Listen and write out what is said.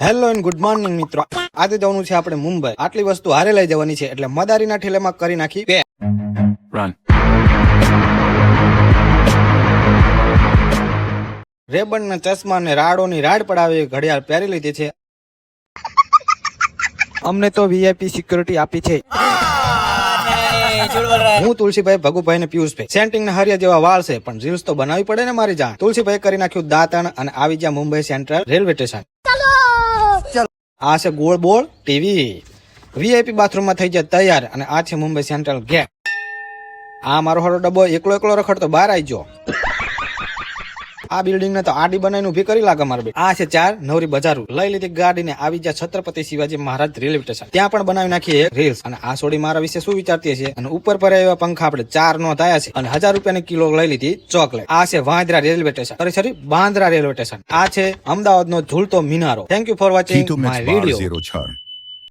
Hello and good morning મિત્રો. આજે જવાનું છે આપણે મુંબઈ. આટલી વસ્તુ હારે લઈ જવાની છે એટલે મદારીના ઠેલેમાં કરી નાખી બે. રેબન ના ચશ્મા અને રાડોની રાડ પડાવી ઘડિયાળ પહેરી લીધી છે. અમને તો વીઆઈપી સિક્યુરિટી આપી છે. હું તુલસીભાઈ ભગુભાઈ ને પિયુષભાઈ સેન્ટિંગ ના હરિયા જેવા વાળ છે પણ રીલ્સ તો બનાવી પડે ને મારી જાણ. તુલસીભાઈ કરી નાખ્યું દાંતણ અને આવી ગયા મુંબઈ સેન્ટ્રલ રેલવે સ્ટેશન આ છે ગોળ બોળ ટીવી. વીઆઈપી બાથરૂમમાં થઈ જાય તૈયાર અને આ છે મુંબઈ સેન્ટ્રલ ગેટ. આ મારો હરો ડબ્બો એકલો એકલો રખડતો બહાર આવી ગયો. આ બિલ્ડિંગ ને તો આડી બનાવીને ઊભી કરી લાગે મારે આ છે ચાર નવરી બજાર. લઈ લીધી ગાડી ને આવી જ્યાં છત્રપતિ શિવાજી મહારાજ રેલવે સ્ટેશન. ત્યાં પણ બનાવી નાખી એક રીલ્સ અને આ સોડી મારા વિશે શું વિચારતી છે અને ઉપર પર એવા પંખા આપણે ચાર નો થયા છે. અને હજાર રૂપિયાની કિલો લઈ લીધી ચોકલેટ. આ છે વાંદરા railway station. Sorry sorry Bandra railway station. આ છે અમદાવાદ નો ઝૂલતો મિનારો thank you for watching my video.